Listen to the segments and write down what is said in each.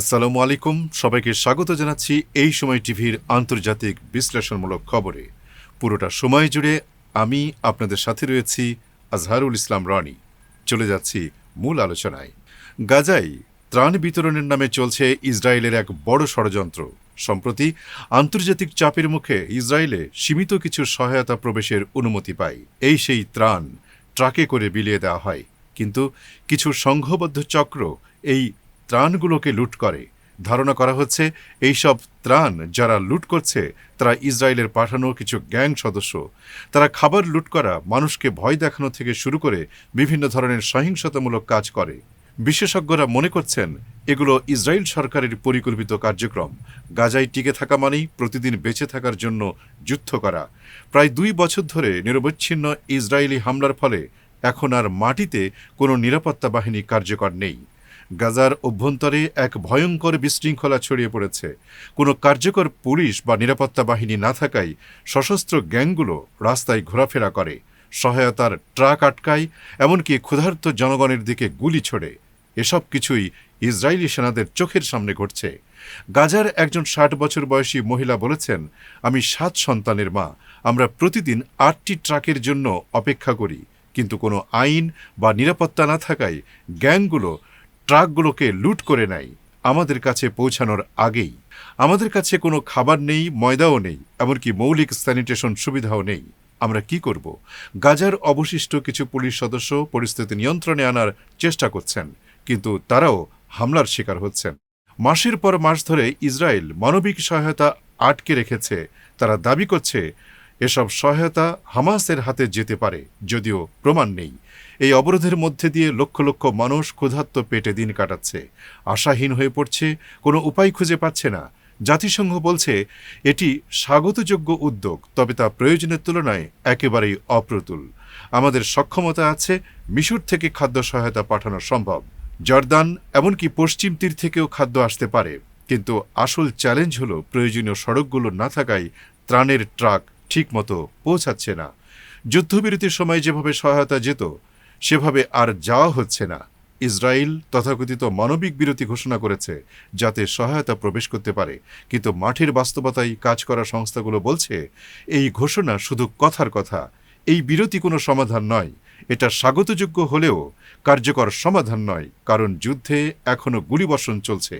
আসসালামু আলাইকুম। সবাইকে স্বাগত জানাচ্ছি এই সময় টিভির আন্তর্জাতিক বিশ্লেষণমূলক খবরে। পুরোটা সময় জুড়ে আমি আপনাদের সাথে রয়েছি আজহারুল ইসলাম রনি। চলে যাচ্ছি মূল আলোচনায়। গাজায় ত্রাণ বিতরণের নামে চলছে ইসরায়েলের এক বড় ষড়যন্ত্র। সম্প্রতি আন্তর্জাতিক চাপের মুখে ইসরায়েলে সীমিত কিছু সহায়তা প্রবেশের অনুমতি পায়। এই সেই ত্রাণ, ট্রাকে করে বিলিয়ে দেওয়া হয়। কিন্তু কিছু সংঘবদ্ধ চক্র এই ত্রাণগুলোকে লুট করে। ধারণা করা হচ্ছে এই সব ত্রাণ যারা লুট করছে, তারা ইসরায়েলের পাঠানো কিছু গ্যাং সদস্য। তারা খাবার লুট করা, মানুষকে ভয় দেখানো থেকে শুরু করে বিভিন্ন ধরনের সহিংসতামূলক কাজ করে। বিশেষজ্ঞরা মনে করছেন, এগুলো ইসরায়েল সরকারের পরিকল্পিত কার্যক্রম। গাজায় টিকে থাকা মানেই প্রতিদিন বেঁচে থাকার জন্য যুদ্ধ করা। প্রায় দুই বছর ধরে নিরবচ্ছিন্ন ইসরায়েলি হামলার ফলে এখন আর মাটিতে কোনো নিরাপত্তা বাহিনী কার্যকর নেই। গাজার অভ্যন্তরে এক ভয়ঙ্কর বিশৃঙ্খলা ছড়িয়ে পড়েছে। কোনো কার্যকর পুলিশ বা নিরাপত্তা বাহিনী না থাকায় সশস্ত্র গ্যাংগুলো রাস্তায় ঘোরাফেরা করে। সহায়তার ট্রাক আটকায়, এমনকি ক্ষুধার্ত জনগণের দিকে গুলি ছোড়ে। এসব কিছুই ইসরায়েলি সেনাদের চোখের সামনে ঘটছে। গাজার একজন ষাট বছর বয়সী মহিলা বলেছেন, আমি সাত সন্তানের মা। আমরা প্রতিদিন আটটি ট্রাকের জন্য অপেক্ষা করি। কিন্তু কোনো আইন বা নিরাপত্তা না থাকায় গ্যাংগুলো ট্রাকগুলোকে লুট করে নেয়। আমাদের কাছে পৌঁছানোর আগেই। আমাদের কাছে কোনো খাবার নেই, ময়দাও নেই, এমনকি মৌলিক স্যানিটেশন সুবিধাও নেই। আমরা কি করব? গাজার অবশিষ্ট কিছু পুলিশ সদস্য পরিস্থিতি নিয়ন্ত্রণে আনার চেষ্টা করছেন, কিন্তু তারাও হামলার শিকার হচ্ছেন। মাসের পর মাস ধরে ইসরায়েল মানবিক সহায়তা আটকে রেখেছে। তারা দাবি করছে, এসব সহায়তা হামাসের হাতে যেতে পারে, যদিও প্রমাণ নেই। এই অবরোধের মধ্যে দিয়ে লক্ষ লক্ষ মানুষ ক্ষুধার্ত পেটে দিন কাটাচ্ছে। আশাহীন হয়ে পড়ছে, কোনো উপায় খুঁজে পাচ্ছে না। জাতিসংঘ বলছে, এটি স্বাগতযোগ্য উদ্যোগ, তবে তা প্রয়োজনের তুলনায় একেবারেই অপ্রতুল। আমাদের সক্ষমতা আছে মিশর থেকে খাদ্য সহায়তা পাঠানো সম্ভব। জর্দান, এমনকি পশ্চিম তীর থেকেও খাদ্য আসতে পারে। কিন্তু আসল চ্যালেঞ্জ হলো প্রয়োজনীয় সড়কগুলো না থাকায় ত্রাণের ট্রাক ঠিকমতো পৌঁছাচ্ছে না। যুদ্ধবিরতির সময় যেভাবে সহায়তা যেত সেভাবে আর যাওয়া হচ্ছে না। ইসরায়েল তথাকথিত মানবিক বিরতি ঘোষণা করেছে, যাতে সহায়তা প্রবেশ করতে পারে। কিন্তু মাঠের বাস্তবতায় কাজ করা সংস্থাগুলো বলছে, এই ঘোষণা শুধু কথার কথা। এই বিরতি কোনো সমাধান নয়। এটা স্বাগতযোগ্য হলেও কার্যকর সমাধান নয়, কারণ যুদ্ধে এখনও গুলিবর্ষণ চলছে।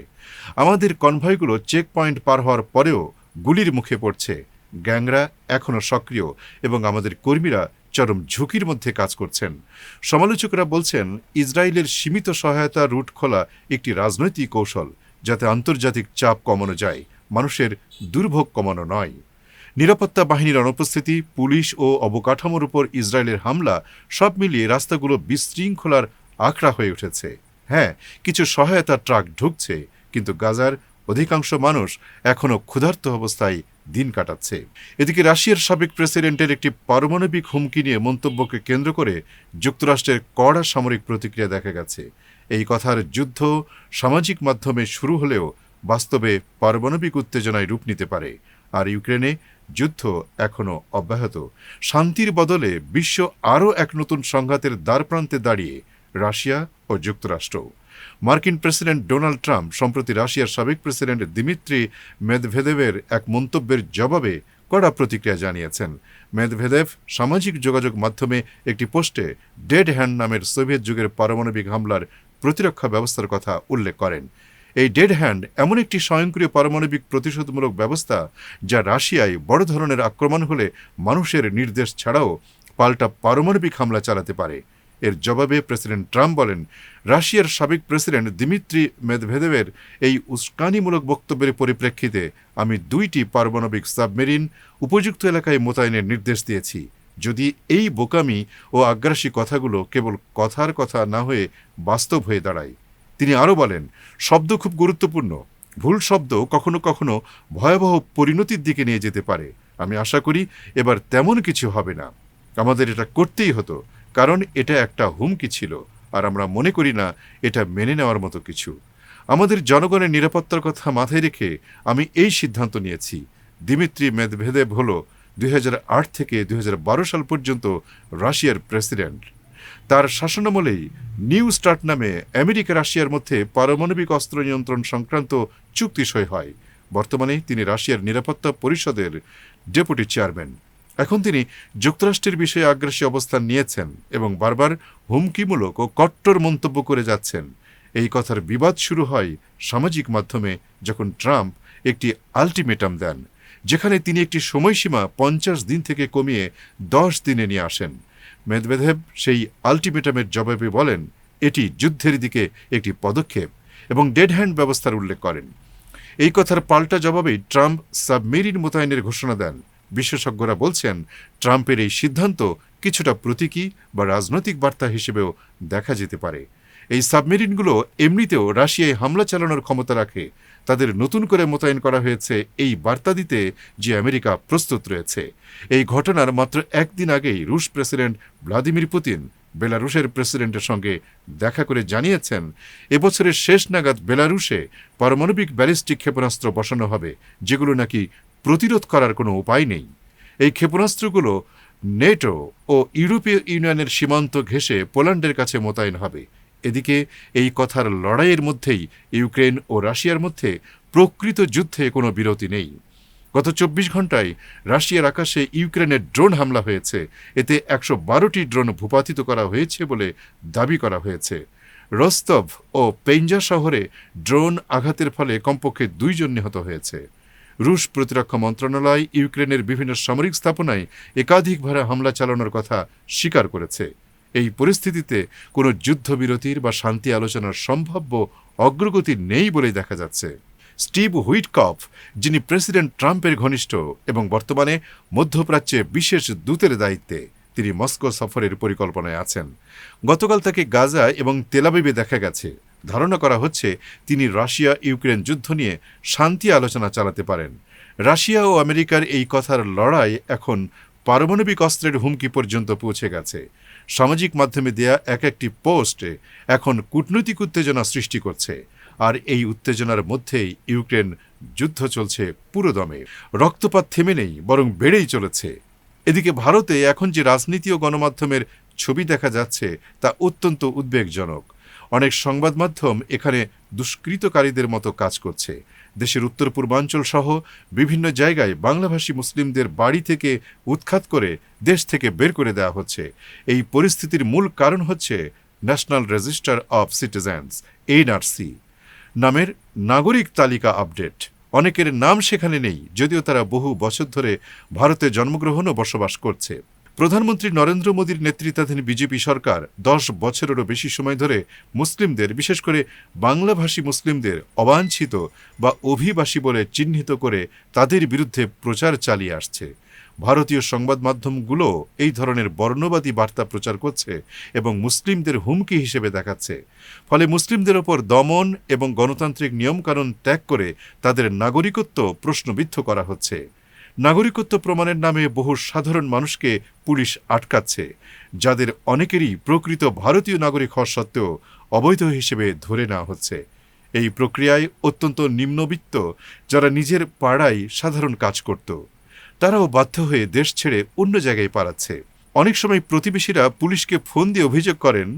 আমাদের কনভয়গুলো চেক পয়েন্ট পার হওয়ার পরেও গুলির মুখে পড়ছে। গ্যাংরা এখনও সক্রিয় এবং আমাদের কর্মীরা চরম ঝুঁকির মধ্যে কাজ করছেন। সমালোচকরা বলছেন, ইসরায়েলের সীমিত সহায়তা রুট খোলা একটি রাজনৈতিক কৌশল, যাতে আন্তর্জাতিক চাপ কমানো যায়, মানুষের দুর্ভোগ কমানো নয়। নিরাপত্তা বাহিনীর অনুপস্থিতি, পুলিশ ও অবকাঠামোর উপর ইসরায়েলের হামলা, সব মিলিয়ে রাস্তাগুলো বিশৃঙ্খলার আখড়া হয়ে উঠেছে। হ্যাঁ কিছু সহায়তা ট্রাক ঢুকছে, কিন্তু গাজার অধিকাংশ মানুষ এখনও ক্ষুধার্ত অবস্থায় দিন কাটাচ্ছে। এদিকে রাশিয়ার সাবেক প্রেসিডেন্টের একটি পারমাণবিক হুমকি নিয়ে মন্তব্যকে কেন্দ্র করে যুক্তরাষ্ট্রের কড়া সামরিক প্রতিক্রিয়া দেখা গেছে। এই কথার যুদ্ধ সামাজিক মাধ্যমে শুরু হলেও বাস্তবে পারমাণবিক উত্তেজনায় রূপ নিতে পারে। আর ইউক্রেনে যুদ্ধ এখনও অব্যাহত। শান্তির বদলে বিশ্ব আরও এক নতুন সংঘাতের দ্বারপ্রান্তে দাঁড়িয়ে রাশিয়া ও যুক্তরাষ্ট্র মার্কিন প্রেসিডেন্ট ডোনাল্ড ট্রাম্প, সম্প্রতি রাশিয়ার সাবেক প্রেসিডেন্ট দিমিত্রি মেদভেদেবের এক মন্তব্যের জবাবে কড়া প্রতিক্রিয়া জানিয়েছেন। মেদভেদেভ সামাজিক যোগাযোগ মাধ্যমে একটি পোস্টে ডেড হ্যান্ড নামের সোভিয়েত যুগের পারমাণবিক হামলার প্রতিরক্ষা ব্যবস্থার কথা উল্লেখ করেন। এই ডেড হ্যান্ড এমন একটি স্বয়ংক্রিয় পারমাণবিক প্রতিশোধমূলক ব্যবস্থা যা রাশিয়ায় বড় ধরনের আক্রমণ হলে মানুষের নির্দেশ ছাড়াও পাল্টা পারমাণবিক হামলা চালাতে পারে। এর জবাবে প্রেসিডেন্ট ট্রাম্প বলেন, রাশিয়ার সাবেক প্রেসিডেন্ট দিমিত্রি মেদভেদেবের এই উস্কানিমূলক বক্তব্যের পরিপ্রেক্ষিতে আমি দুইটি পারমাণবিক সাবমেরিন উপযুক্ত এলাকায় মোতায়েনের নির্দেশ দিয়েছি। যদি এই বোকামি ও আগ্রাসী কথাগুলো কেবল কথার কথা না হয়ে বাস্তব হয়ে দাঁড়ায়। তিনি আরও বলেন, শব্দ খুব গুরুত্বপূর্ণ। ভুল শব্দ কখনো কখনো ভয়াবহ পরিণতির দিকে নিয়ে যেতে পারে। আমি আশা করি এবার তেমন কিছু হবে না। আমাদের এটা করতেই হতো। কারণ এটা একটা হুমকি ছিল, আর আমরা মনে করি না এটা মেনে নেওয়ার মতো কিছু। আমাদের জনগণের নিরাপত্তার কথা মাথায় রেখে আমি এই সিদ্ধান্ত নিয়েছি। দিমিত্রি মেদভেদেব হল দুই হাজার আট থেকে দুই হাজার বারো সাল পর্যন্ত রাশিয়ার প্রেসিডেন্ট। তার শাসনামলেই নিউ স্টার্ট নামে আমেরিকা রাশিয়ার মধ্যে পারমাণবিক অস্ত্র নিয়ন্ত্রণ সংক্রান্ত চুক্তি সই হয়। বর্তমানে তিনি রাশিয়ার নিরাপত্তা পরিষদের ডেপুটি চেয়ারম্যান। এখন তিনি যুক্তরাষ্ট্রের বিষয়ে আগ্রাসী অবস্থান নিয়েছেন এবং বারবার হুমকিমূলক ও কট্টর মন্তব্য করে যাচ্ছেন। এই কথার বিবাদ শুরু হয় সামাজিক মাধ্যমে যখন ট্রাম্প একটি আলটিমেটাম দেন, যেখানে তিনি একটি সময়সীমা পঞ্চাশ দিন থেকে কমিয়ে দশ দিনে নিয়ে আসেন। মেদভেদেব সেই আলটিমেটামের জবাবে বলেন, এটি যুদ্ধের দিকে একটি পদক্ষেপ এবং ডেড হ্যান্ড ব্যবস্থার উল্লেখ করেন। এই কথার পাল্টা জবাবেই ট্রাম্প সাবমেরিন মোতায়েনের ঘোষণা দেন। বিশেষজ্ঞরা বলছেন, ট্রাম্পের এই সিদ্ধান্ত কিছুটা প্রতীকী বা রাজনৈতিক বার্তা হিসেবেও দেখা যেতে পারে। এই সাবমেরিনগুলো এমনিতেও রাশিয়ায় হামলা চালানোর ক্ষমতা রাখে। তাদের নতুন করে মোতায়েন করা হয়েছে এই বার্তা দিতে যে আমেরিকা প্রস্তুত রয়েছে। এই ঘটনার মাত্র একদিন আগেই রুশ প্রেসিডেন্ট ভ্লাদিমির পুতিন বেলারুশের প্রেসিডেন্টের সঙ্গে দেখা করে জানিয়েছেন, এবছরের শেষ নাগাদ বেলারুশে পারমাণবিক ব্যালিস্টিক ক্ষেপণাস্ত্র বসানো হবে, যেগুলো নাকি প্রতিরোধ করার কোনো উপায় নেই। এই ক্ষেপণাস্ত্রগুলো নেটো ও ইউরোপীয় ইউনিয়নের সীমান্ত ঘেঁষে পোল্যান্ডের কাছে মোতায়েন হবে। এদিকে এই কথার লড়াইয়ের মধ্যেই ইউক্রেন ও রাশিয়ার মধ্যে প্রকৃত যুদ্ধে কোনো বিরতি নেই। গত চব্বিশ ঘন্টায় রাশিয়ার আকাশে ইউক্রেনের ড্রোন হামলা হয়েছে। এতে একশো বারোটি ড্রোন ভূপাতিত করা হয়েছে বলে দাবি করা হয়েছে। রস্তভ ও পেঞ্জা শহরে ড্রোন আঘাতের ফলে কমপক্ষে দুইজন নিহত হয়েছে। রুশ প্রতিরক্ষা মন্ত্রণালয় ইউক্রেনের বিভিন্ন সামরিক স্থাপনায় একাধিকভাবে হামলা চালানোর কথা স্বীকার করেছে। এই পরিস্থিতিতে কোনো যুদ্ধবিরতির বা শান্তি আলোচনার সম্ভাব্য অগ্রগতি নেই বলেই দেখা যাচ্ছে। স্টিভ হুইটকফ, যিনি প্রেসিডেন্ট ট্রাম্পের ঘনিষ্ঠ এবং বর্তমানে মধ্যপ্রাচ্যে বিশেষ দূতের দায়িত্বে, তিনি মস্কো সফরের পরিকল্পনায় আছেন। গতকাল তাকে গাজা এবং তেলাবিবে দেখা গেছে। ধারণা করা হচ্ছে তিনি রাশিয়া ইউক্রেন যুদ্ধ নিয়ে শান্তি আলোচনা চালাতে পারেন। রাশিয়া ও আমেরিকার এই কথার লড়াই এখন পারমাণবিক অস্ত্রের হুমকি পর্যন্ত পৌঁছে গেছে। সামাজিক মাধ্যমে দেয়া এক একটি পোস্টে এখন কূটনৈতিক উত্তেজনা সৃষ্টি করছে আর এই উত্তেজনার মধ্যেই ইউক্রেন যুদ্ধ চলছে পুরোদমে। রক্তপাত থেমে নেই, বরং বেড়েই চলেছে। এদিকে ভারতে এখন যে রাজনীতি ও গণমাধ্যমের ছবি দেখা যাচ্ছে তা অত্যন্ত উদ্বেগজনক। অনেক সংবাদ মাধ্যম এখানে দুষ্কৃতকারীদের মতো কাজ করছে। দেশের উত্তর পূর্বাঞ্চল সহ বিভিন্ন জায়গায় বাংলাভাষী মুসলিমদের বাড়ি থেকে উৎখাত করে দেশ থেকে বের করে দেওয়া হচ্ছে। এই পরিস্থিতির মূল কারণ হচ্ছে national register of citizens, NRC. নামের নাগরিক তালিকা আপডেট। অনেকের নাম সেখানে নেই, যদিও তারা বহু বছর ধরে ভারতে জন্মগ্রহণ ও বসবাস করছে। প্রধানমন্ত্রী নরেন্দ্র মোদীর নেতৃত্বাধীন বিজেপি সরকার দশ বছরেরও বেশি সময় ধরে মুসলিমদের, বিশেষ করে বাংলাভাষী মুসলিমদের, অবাঞ্ছিত বা অভিবাসী বলে চিহ্নিত করে তাদের বিরুদ্ধে প্রচার চালিয়ে আসছে। ভারতীয় সংবাদ মাধ্যমগুলো এই ধরনের বর্ণবাদী বার্তা প্রচার করছে এবং মুসলিমদের হুমকি হিসেবে দেখাচ্ছে। ফলে মুসলিমদের ওপর দমন এবং গণতান্ত্রিক নিয়মকানুন ত্যাগ করে তাদের নাগরিকত্ব প্রশ্নবিদ্ধ করা হচ্ছে। নাগরিকত্ব প্রমাণের নামে বহু সাধারণ মানুষকে পুলিশ আটকাচ্ছে, যাদের অনেকেরই প্রকৃত ভারতীয় নাগরিক হওয়া সত্ত্বেও অবৈধ হিসেবে ধরে নেওয়া হচ্ছে। এই প্রক্রিয়ায় অত্যন্ত নিম্নবিত্ত, যারা নিজের পাড়ায় সাধারণ কাজ করত, তারাও বাধ্য হয়ে দেশ ছেড়ে অন্য জায়গায় পালাচ্ছে। অনেক সময় প্রতিবেশীরা পুলিশকে ফোন দিয়ে অভিযোগ করেন,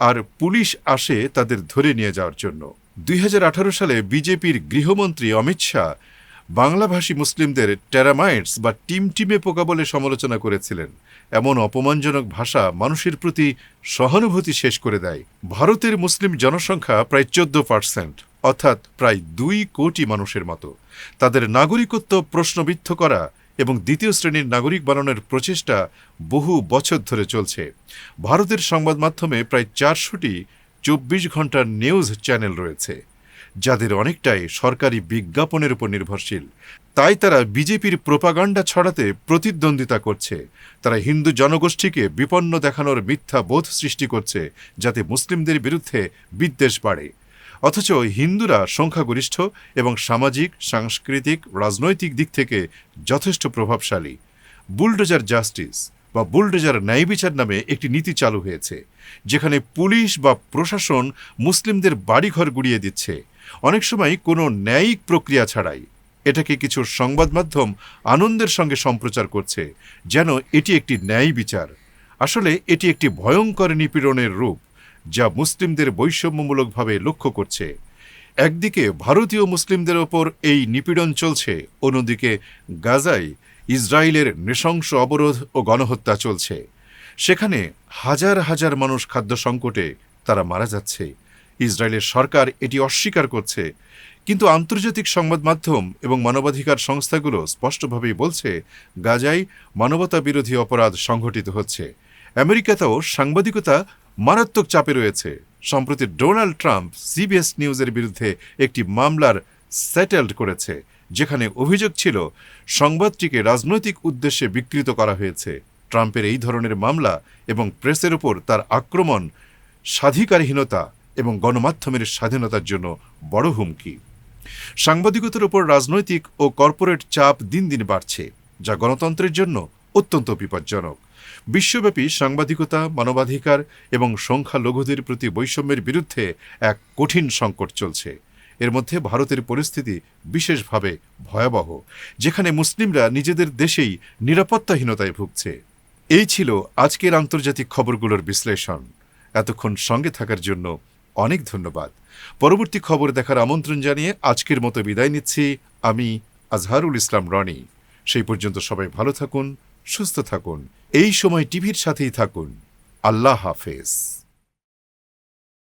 আর পুলিশ আসে তাদের ধরে নিয়ে যাওয়ার জন্য। দুই হাজার আঠারো সালে বিজেপির গৃহমন্ত্রী অমিত শাহ বাংলাভাষী মুসলিমদের টেরামাইটস বা টিম টিমে পোকা বলে সমালোচনা করেছিলেন। এমন অপমানজনক ভাষা মানুষের প্রতি সহানুভূতি শেষ করে দেয়। ভারতের মুসলিম জনসংখ্যা প্রায় চোদ্দ পার্সেন্ট, অর্থাৎ প্রায় দুই কোটি মানুষের মতো। তাদের নাগরিকত্ব প্রশ্নবিদ্ধ করা এবং দ্বিতীয় শ্রেণির নাগরিক বানানোর প্রচেষ্টা বহু বছর ধরে চলছে। ভারতের সংবাদ মাধ্যমে প্রায় চারশোটি চব্বিশ ঘণ্টার নিউজ চ্যানেল রয়েছে। যাদের অনেকটাই সরকারি বিজ্ঞাপনের উপর নির্ভরশীল। তাই তারা বিজেপির প্রোপাগান্ডা ছড়াতে প্রতিদ্বন্দ্বিতা করছে। তারা হিন্দু জনগোষ্ঠীকে বিপন্ন দেখানোর মিথ্যা বোধ সৃষ্টি করছে, যাতে মুসলিমদের বিরুদ্ধে বিদ্বেষ বাড়ে। অথচ হিন্দুরা সংখ্যাগরিষ্ঠ এবং সামাজিক, সাংস্কৃতিক, রাজনৈতিক দিক থেকে যথেষ্ট প্রভাবশালী। বুলডোজার জাস্টিস বা বুলডোজার ন্যায় বিচার নামে একটি নীতি চালু হয়েছে, যেখানে পুলিশ বা প্রশাসন মুসলিমদের বাড়িঘর গুড়িয়ে দিচ্ছে। অনেক সময় কোনো ন্যায়িক প্রক্রিয়া ছাড়াই এটাকে কিছু সংবাদ মাধ্যম আনন্দের সঙ্গে সম্প্রচার করছে, যেন এটি একটি ন্যায় বিচার। আসলে এটি একটি ভয়ঙ্কর নিপীড়নের রূপ, যা মুসলিমদের বৈষম্যমূলকভাবে লক্ষ্য করছে। একদিকে ভারতীয় মুসলিমদের ওপর এই নিপীড়ন চলছে, অন্যদিকে গাজায় ইসরায়েলের নৃশংস অবরোধ ও গণহত্যা চলছে। সেখানে হাজার হাজার মানুষ খাদ্য সংকটে তারা মারা যাচ্ছে। ইসরায়েলের সরকার এটি অস্বীকার করছে। কিন্তু আন্তর্জাতিক সংবাদ মাধ্যম এবং মানবাধিকার সংস্থাগুলো স্পষ্টভাবেই বলছে, গাজায় মানবতা বিরোধী অপরাধ সংঘটিত হচ্ছে। আমেরিকাতেও সাংবাদিকতা মারাত্মক চাপে রয়েছে। সম্প্রতি ডোনাল্ড ট্রাম্প সিবিএস নিউজের বিরুদ্ধে একটি মামলার সেটেলড করেছে, যেখানে অভিযোগ ছিল, সংবাদটিকে রাজনৈতিক উদ্দেশ্যে বিকৃত করা হয়েছে। ট্রাম্পের এই ধরনের মামলা এবং প্রেসের উপর তার আক্রমণ স্বাধিকারহীনতা এবং গণমাধ্যমের স্বাধীনতার জন্য বড় হুমকি। সাংবাদিকতার উপর রাজনৈতিক ও কর্পোরেট চাপ দিন দিন বাড়ছে, যা গণতন্ত্রের জন্য অত্যন্ত বিপজ্জনক। বিশ্বব্যাপী সাংবাদিকতা, মানবাধিকার এবং সংখ্যালঘুদের প্রতি বৈষম্যের বিরুদ্ধে এক কঠিন সংকট চলছে। এর মধ্যে ভারতের পরিস্থিতি বিশেষভাবে ভয়াবহ, যেখানে মুসলিমরা নিজেদের দেশেই নিরাপত্তাহীনতায় ভুগছে। এই ছিল আজকের আন্তর্জাতিক খবরগুলোর বিশ্লেষণ। এতক্ষণ সঙ্গে থাকার জন্য অনেক ধন্যবাদ। পরবর্তী খবর দেখার আমন্ত্রণ জানিয়ে আজকের মতো বিদায় নিচ্ছি। আমি আজহারুল ইসলাম রনি। সেই পর্যন্ত সবাই ভালো থাকুন, সুস্থ থাকুন। এই সময় টিভির সাথেই থাকুন। আল্লাহ হাফেজ।